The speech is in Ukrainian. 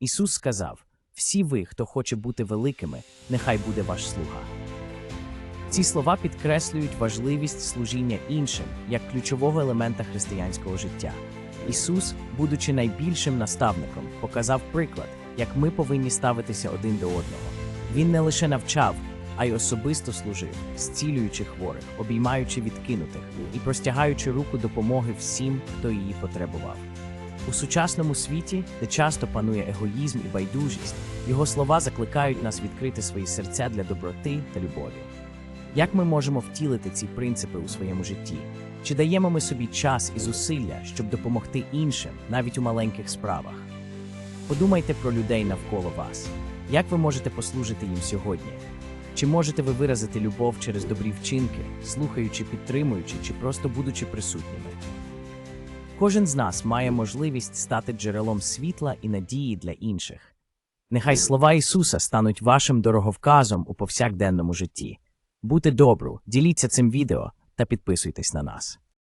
Ісус сказав: Всі ви, хто хоче бути великими, нехай буде ваш слуга. Ці слова підкреслюють важливість служіння іншим як ключового елемента християнського життя. Ісус, будучи найбільшим наставником, показав приклад, як ми повинні ставитися один до одного. Він не лише навчав, а й особисто служив, зцілюючи хворих, обіймаючи відкинутих і простягаючи руку допомоги всім, хто її потребував. У сучасному світі, де часто панує егоїзм і байдужість, його слова закликають нас відкрити свої серця для доброти та любові. Як ми можемо втілити ці принципи у своєму житті? Чи даємо ми собі час і зусилля, щоб допомогти іншим, навіть у маленьких справах? Подумайте про людей навколо вас. Як ви можете послужити їм сьогодні? Чи можете ви виразити любов через добрі вчинки, слухаючи, підтримуючи, чи просто будучи присутніми? Кожен з нас має можливість стати джерелом світла і надії для інших. Нехай слова Ісуса стануть вашим дороговказом у повсякденному житті. Будьте добру, діліться цим відео та підписуйтесь на нас.